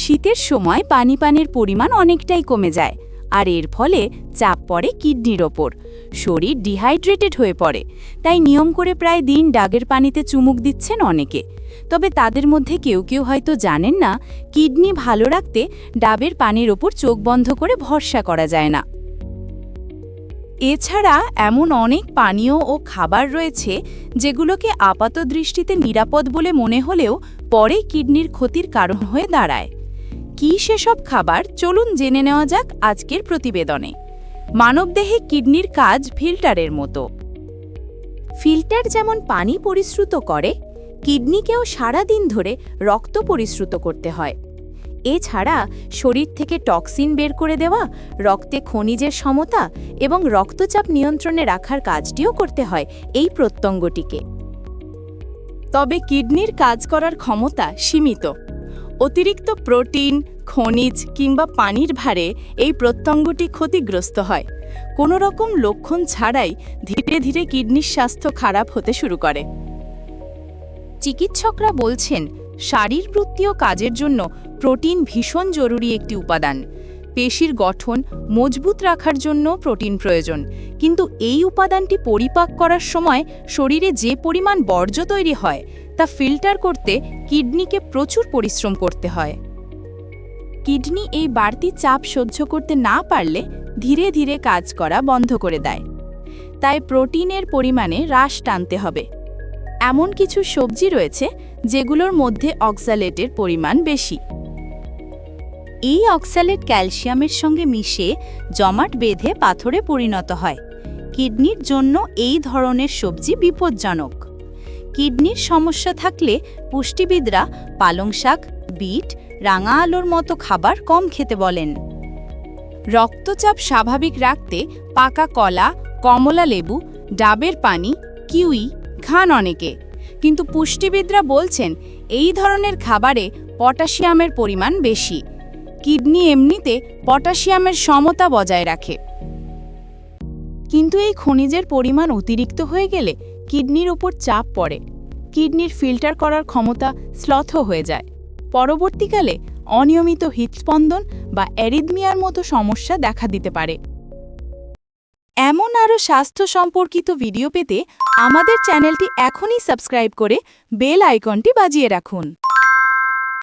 শীতের সময় পানি পানের পরিমাণ অনেকটাই কমে যায়, আর এর ফলে চাপ পড়ে কিডনির ওপর। শরীর ডিহাইড্রেটেড হয়ে পড়ে, তাই নিয়ম করে প্রায় দিন ডাগের পানিতে চুমুক দিচ্ছেন অনেকে। তবে তাদের মধ্যে কেউ কেউ হয়তো জানেন না, কিডনি ভালো রাখতে ডাবের পানির ওপর চোখ বন্ধ করে ভরসা করা যায় না। এছাড়া এমন অনেক পানীয় ও খাবার রয়েছে, যেগুলোকে আপাত দৃষ্টিতে নিরাপদ বলে মনে হলেও পরে কিডনির ক্ষতির কারণ হয়ে দাঁড়ায়। কী সেসব খাবার? চলুন জেনে নেওয়া যাক আজকের প্রতিবেদনে। মানবদেহে কিডনির কাজ ফিল্টারের মতো। ফিল্টার যেমন পানি পরিশ্রুত করে, কিডনিকেও সারা দিন ধরে রক্ত পরিশ্রুত করতে হয়। এছাড়া শরীর থেকে টক্সিন বের করে দেওয়া, রক্তে খনিজের সমতা এবং রক্তচাপ নিয়ন্ত্রণে রাখার কাজটিও করতে হয় এই প্রত্যঙ্গটিকে। তবে কিডনির কাজ করার ক্ষমতা সীমিত। অতিরিক্ত প্রোটিন খনিজ কিংবা পানির ভারে এই প্রত্যঙ্গটি ক্ষতিগ্রস্ত হয়। কোনো রকম লক্ষণ ছাড়াই ধীরে ধীরে কিডনির স্বাস্থ্য খারাপ হতে শুরু করে। চিকিৎসকরা বলছেন, শারীরবৃত্তীয় কাজের জন্য প্রোটিন ভীষণ জরুরি একটি উপাদান। পেশির গঠন মজবুত রাখার জন্য প্রোটিন প্রয়োজন। কিন্তু এই উপাদানটি পরিপাক করার সময় শরীরে যে পরিমাণ বর্জ্য তৈরি হয়, তা ফিল্টার করতে কিডনিকে প্রচুর পরিশ্রম করতে হয়। কিডনি এই বাড়তি চাপ সহ্য করতে না পারলে ধীরে ধীরে কাজ করা বন্ধ করে দেয়। তাই প্রোটিনের পরিমাণে হ্রাস টানতে হবে। এমন কিছু সবজি রয়েছে যেগুলোর মধ্যে অক্সালেটের পরিমাণ বেশি। এই অক্সালেট ক্যালসিয়ামের সঙ্গে মিশে জমাট বেঁধে পাথরে পরিণত হয়। কিডনির জন্য এই ধরনের সবজি বিপজ্জনক। কিডনির সমস্যা থাকলে পুষ্টিবিদরা পালং শাক বিট রাঙা আলোর মতো খাবার কম খেতে বলেন। রক্তচাপ স্বাভাবিক রাখতে পাকা কলা, কমলা লেবু, ডাবের পানি, কিউই খান অনেকে। কিন্তু পুষ্টিবিদরা বলছেন, এই ধরনের খাবারে পটাশিয়ামের পরিমাণ বেশি। কিডনি এমনিতে পটাশিয়ামের সমতা বজায় রাখে। কিন্তু এই খনিজের পরিমাণ অতিরিক্ত হয়ে গেলে কিডনির উপর চাপ পড়ে। কিডনির ফিল্টার করার ক্ষমতা স্লথ হয়ে যায়। পরবর্তীকালে অনিয়মিত হৃৎস্পন্দন বা অ্যারিদমিয়ার মতো সমস্যা দেখা দিতে পারে। এমন আরও স্বাস্থ্য সম্পর্কিত ভিডিও পেতে আমাদের চ্যানেলটি এখনই সাবস্ক্রাইব করে বেল আইকনটি বাজিয়ে রাখুন।